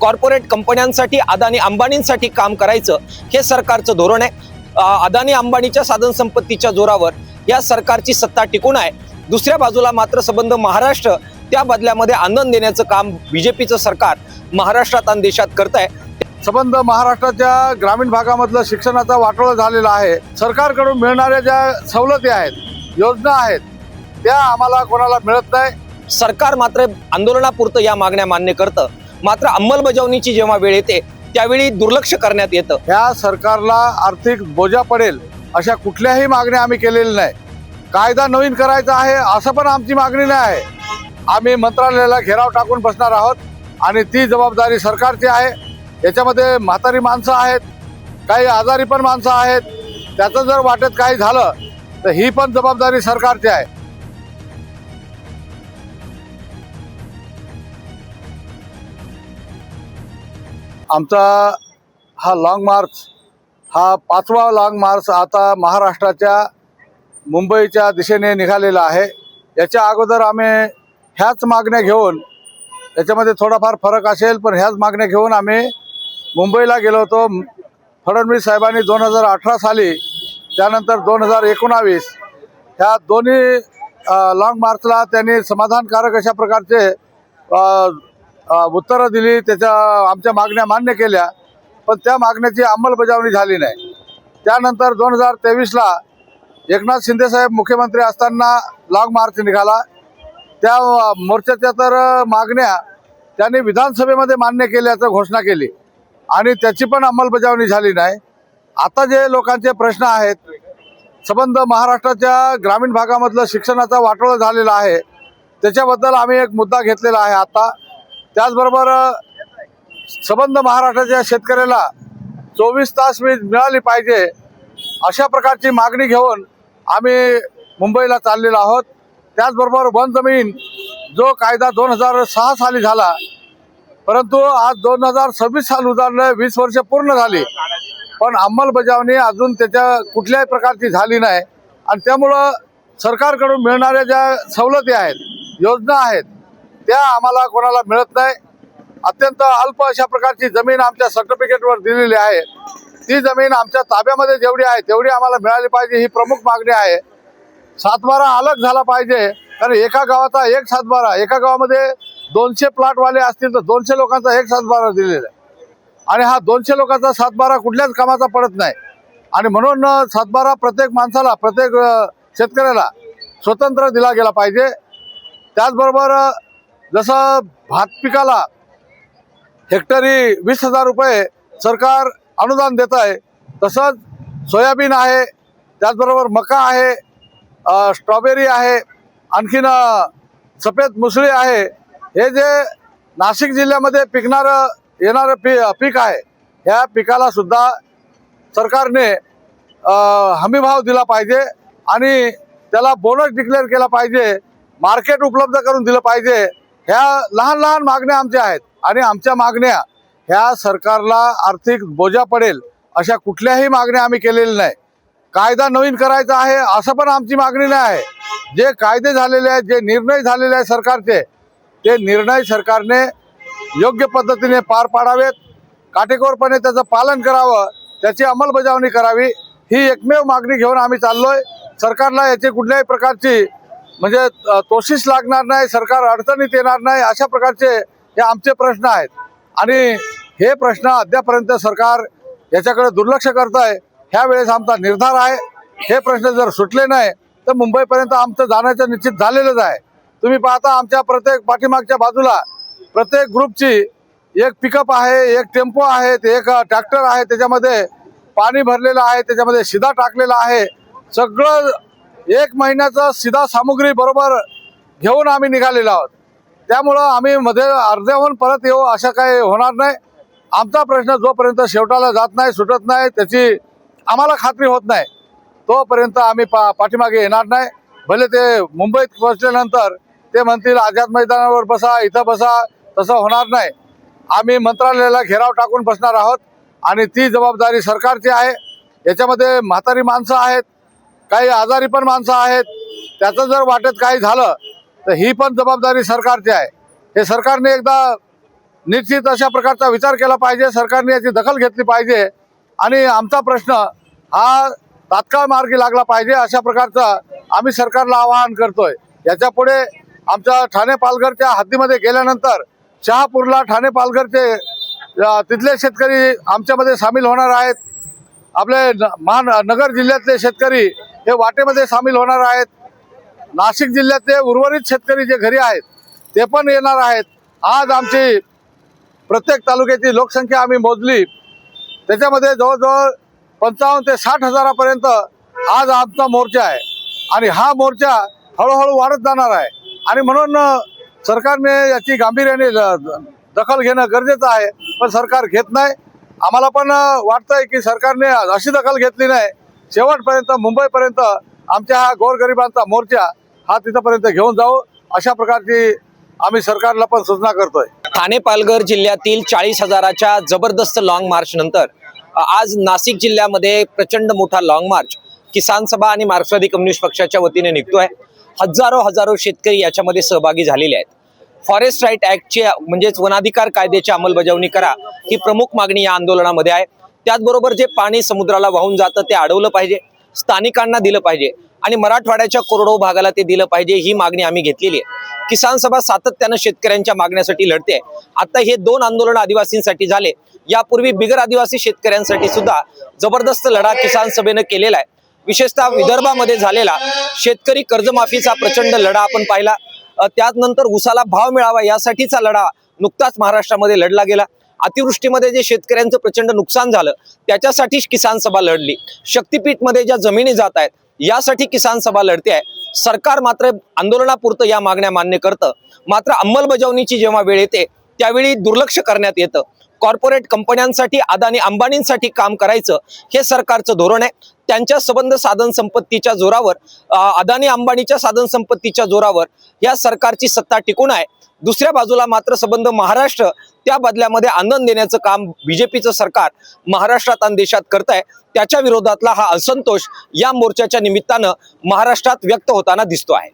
Corporate कंपन्यांसाठी अदानी अंबानींसाठी काम करायचं हे सरकारचं धोरण आहे. अदानी अंबानीच्या साधन संपत्तीच्या जोरावर या सरकारची सत्ता टिकून आहे. दुसऱ्या बाजूला मात्र संबंध महाराष्ट्र त्या बदल्यामध्ये आनंद देण्याचं काम बीजेपीचं सरकार महाराष्ट्रात आणि देशात करत आहे. संबंध महाराष्ट्राच्या ग्रामीण भागामधलं शिक्षणाचा वाटोळा झालेला आहे. सरकारकडून मिळणाऱ्या ज्या सवलती आहेत योजना आहेत त्या आम्हाला कोणाला मिळत नाही. सरकार मात्र आंदोलनापुरतं या मागण्या मान्य करतं. मात्र अंमलबजावणीची जेव्हा वेळ येते त्यावेळी दुर्लक्ष करण्यात येतं. ह्या सरकारला आर्थिक बोजा पडेल अशा कुठल्याही मागण्या आम्ही केलेल्या नाही. कायदा नवीन करायचा आहे असं पण आमची मागणी नाही आहे. आम्ही मंत्रालयाला घेराव टाकून बसणार आहोत आणि ती जबाबदारी सरकारची आहे. याच्यामध्ये म्हातारी माणसं आहेत काही आजारी पण माणसं आहेत. त्याचं जर वाटेत काही झालं तर ही पण जबाबदारी सरकारची आहे. आमचा हा लाँग मार्च हा पाचवा लाँग मार्च आता महाराष्ट्राच्या मुंबईच्या दिशेने निघालेला आहे. याच्या अगोदर आम्ही ह्याच मागण्या घेऊन याच्यामध्ये थोडाफार फरक असेल पण ह्याच मागण्या घेऊन आम्ही मुंबईला गेलो होतो. फडणवीस साहेबांनी दोन हजार अठरा साली त्यानंतर दोन हजार एकोणावीस ह्या दोन्ही लाँग मार्चला त्यांनी समाधानकारक अशा प्रकारचे उत्तरं दिली त्याच्या आमच्या मागण्या मान्य केल्या पण त्या मागण्याची अंमलबजावणी झाली नाही. त्यानंतर दोन हजार तेवीसला एकनाथ शिंदेसाहेब मुख्यमंत्री असताना लाँग मार्च निघाला. त्या मोर्चाच्या तर मागण्या त्यांनी विधानसभेमध्ये मान्य केल्याचं घोषणा केली. आणि त्याची पण अंमलबजावणी झाली नाही. आता जे लोकांचे प्रश्न आहेत संबंध महाराष्ट्राच्या ग्रामीण भागामधलं शिक्षणाचा वाटोळा झालेला आहे त्याच्याबद्दल आम्ही एक मुद्दा घेतलेला आहे आता. त्याचबरोबर संबंध महाराष्ट्राच्या शेतकऱ्याला चोवीस तास वीज मिळाली पाहिजे अशा प्रकारची मागणी घेऊन आम्ही मुंबईला चाललेलो आहोत. त्याचबरोबर वन जमीन जो कायदा दोन हजार सहा साली झाला परंतु आज दोन हजार सव्वीस साल उजाडलं वीस वर्ष पूर्ण झाली. पण अंमलबजावणी अजून त्याच्या कुठल्याही प्रकारची झाली नाही. आणि त्यामुळं सरकारकडून मिळणाऱ्या ज्या सवलती आहेत योजना आहेत त्या आम्हाला कोणाला मिळत नाही. अत्यंत अल्प अशा प्रकारची जमीन आमच्या सर्टिफिकेटवर दिलेली आहे. ती जमीन आमच्या ताब्यामध्ये जेवढी आहे तेवढी आम्हाला मिळाली पाहिजे ही प्रमुख मागणी आहे. सातबारा अलग झाला पाहिजे कारण एका गावाचा एक सातबारा एका गावामध्ये दोनशे प्लॉटवाले असतील तर दोनशे लोकांचा एक सातबारा दिलेला आहे. आणि हा दोनशे लोकांचा सातबारा कुठल्याच कामाचा पडत नाही. आणि म्हणून सातबारा प्रत्येक माणसाला प्रत्येक शेतकऱ्याला स्वतंत्र दिला गेला पाहिजे. त्याचबरोबर जसं भात पिकाला हेक्टरी वीस हजार रुपये सरकार अनुदान देत आहे तसंच सोयाबीन आहे त्याचबरोबर मका आहे स्ट्रॉबेरी आहे आणखीन सफेद मुसळी आहे हे जे नाशिक जिल्ह्यामध्ये पिकणारं येणारं पी पीक आहे ह्या पिकाला सुद्धा सरकारने हमीभाव दिला पाहिजे आणि त्याला बोनस डिक्लेअर केला पाहिजे मार्केट उपलब्ध करून दिलं पाहिजे ह्या लहान लहान मागण्या आमच्या आहेत. आणि आमच्या मागण्या ह्या सरकारला आर्थिक बोजा पडेल अशा कुठल्याही मागण्या आम्ही केलेल्या नाही. कायदा नवीन करायचा आहे असं पण आमची मागणी नाही आहे. जे कायदे झालेले आहेत जे निर्णय झालेले आहेत सरकारचे ते निर्णय सरकारने योग्य पद्धतीने पार पाडावेत. काटेकोरपणे त्याचं पालन करावं त्याची अंमलबजावणी करावी ही एकमेव मागणी घेऊन आम्ही चाललोय. सरकारला याची कुठल्याही प्रकारची म्हणजे तोशीस लागणार नाही सरकार अडचणीत येणार नाही अशा प्रकारचे हे आमचे प्रश्न आहेत. आणि हे प्रश्न अद्यापर्यंत सरकार याच्याकडे दुर्लक्ष करत आहे ह्या वेळेस आमचा निर्धार आहे. हे प्रश्न जर सुटले नाही तर मुंबईपर्यंत आमचं जाण्याचं निश्चित झालेलंच आहे. तुम्ही पाहता आमच्या प्रत्येक पाठीमागच्या बाजूला प्रत्येक ग्रुपची एक पिकअप आहे एक टेम्पो आहे एक ट्रॅक्टर आहे त्याच्यामध्ये पाणी भरलेलं आहे त्याच्यामध्ये शिधा टाकलेला आहे. सगळं एक महिन्याचा सीधा सामुग्री बरोबर घेऊन आम्ही निघालेलो आहोत. त्यामुळं आम्ही मध्ये अर्ध्याहून परत येऊ अशा काही होणार नाही. आमचा प्रश्न जोपर्यंत शेवटाला जात नाही सुटत नाही त्याची आम्हाला खात्री होत नाही तोपर्यंत आम्ही पा पाठीमागे येणार नाही. भले ते मुंबईत पोहोचल्यानंतर ते म्हणतील आझाद मैदानावर बसा इथं बसा. तसं होणार नाही. आम्ही मंत्रालयाला घेराव टाकून बसणार आहोत आणि ती जबाबदारी सरकारची आहे. याच्यामध्ये म्हातारी माणसं आहेत. काही आजारी पण माणसं आहेत त्याचं जर वाटत काही झालं तर ही पण जबाबदारी सरकारची आहे. हे सरकारने एकदा निश्चित अशा प्रकारचा विचार केला पाहिजे सरकारने याची दखल घेतली पाहिजे. आणि आमचा प्रश्न हा तात्काळ मार्गी लागला पाहिजे अशा प्रकारचं आम्ही सरकारला आवाहन करतोय. याच्यापुढे आमच्या ठाणे पालघरच्या हद्दीमध्ये गेल्यानंतर शहापूरला ठाणे पालघरचे तिथले शेतकरी आमच्यामध्ये सामील होणार आहेत. आपले न- महान नगर जिल्ह्यातले शेतकरी हे वाटेमध्ये सामील होणार आहेत. नाशिक जिल्ह्यातले उर्वरित शेतकरी जे घरी आहेत ते पण येणार आहेत. आज आमची प्रत्येक तालुक्याची लोकसंख्या आम्ही मोजली. त्याच्यामध्ये जवळजवळ पंचावन्न ते साठ हजारापर्यंत आज आमचा मोर्चा आहे. आणि हा मोर्चा हळूहळू वाढत जाणार आहे. आणि म्हणून सरकारने याची गांभीर्याने द- दखल घेणं गरजेचं आहे. पण सरकार घेत नाही. आम्हाला पण वाटतंय की सरकारने अशी दखल घेतली नाही शेवटपर्यंत मुंबईपर्यंत आमच्या हा गोरगरिबांचा मोर्चा हा तिथंपर्यंत घेऊन जाऊ. अशा प्रकारची आम्ही सरकारला पण सूचना करतोय. ठाणे पालघर जिल्ह्यातील चाळीस हजाराच्या जबरदस्त लाँग मार्च नंतर आज नाशिक जिल्ह्यामध्ये प्रचंड मोठा लाँग मार्च किसान सभा आणि मार्क्सवादी कम्युनिस्ट पक्षाच्या वतीने निघतोय. हजारो हजारो शेतकरी याच्यामध्ये सहभागी झालेले आहेत. फॉरेस्ट राईट ऍक्टची म्हणजेच वनाधिकार कायद्याची अंमलबजावणी करा ही प्रमुख मागणी या आंदोलनामध्ये आहे. त्याचबरोबर जे पाणी समुद्राला वाहून जातं ते अडवलं पाहिजे स्थानिकांना दिलं पाहिजे आणि मराठवाड्याच्या कोरडो भागाला ते दिलं पाहिजे ही मागणी आम्ही घेतलेली आहे. किसान सभा सातत्यानं शेतकऱ्यांच्या मागण्यासाठी लढते आता हे दोन आंदोलन आदिवासींसाठी झाले. यापूर्वी बिगर आदिवासी शेतकऱ्यांसाठी सुद्धा जबरदस्त लढा किसान सभेनं केलेला आहे. विशेषतः विदर्भामध्ये झालेला शेतकरी कर्जमाफीचा प्रचंड लढा आपण पाहिला. त्यानंतर उसाला भाव मिळावा यासाठीचा लढा नुकताच महाराष्ट्रामध्ये लढला गेला. अतिवृष्टीमध्ये जे शेतकऱ्यांचं प्रचंड नुकसान झालं त्याच्यासाठीच किसान सभा लढली. शक्तीपीठमध्ये ज्या जमिनी जात आहेत यासाठी किसान सभा लढते आहे. सरकार मात्र आंदोलनापुरतं या मागण्या मान्य करतं. मात्र अंमलबजावणीची जेव्हा वेळ येते त्यावेळी दुर्लक्ष करण्यात येतं. कॉर्पोरेट कंपन्यांसाठी अदानी अंबानींसाठी काम करायचं हे सरकारचं धोरण आहे. त्यांच्या संबंध साधन संपत्तीच्या जोरावर अदानी अंबानीच्या साधन संपत्तीच्या जोरावर या सरकारची सत्ता टिकून आहे. दुसऱ्या बाजूला मात्र संबंध महाराष्ट्र त्या बदल्यामध्ये आनंद देण्याचं काम बीजेपीचं सरकार महाराष्ट्रात आणि देशात करत आहे त्याच्या विरोधातला हा असंतोष या मोर्चाच्या निमित्तानं महाराष्ट्रात व्यक्त होताना दिसतो आहे.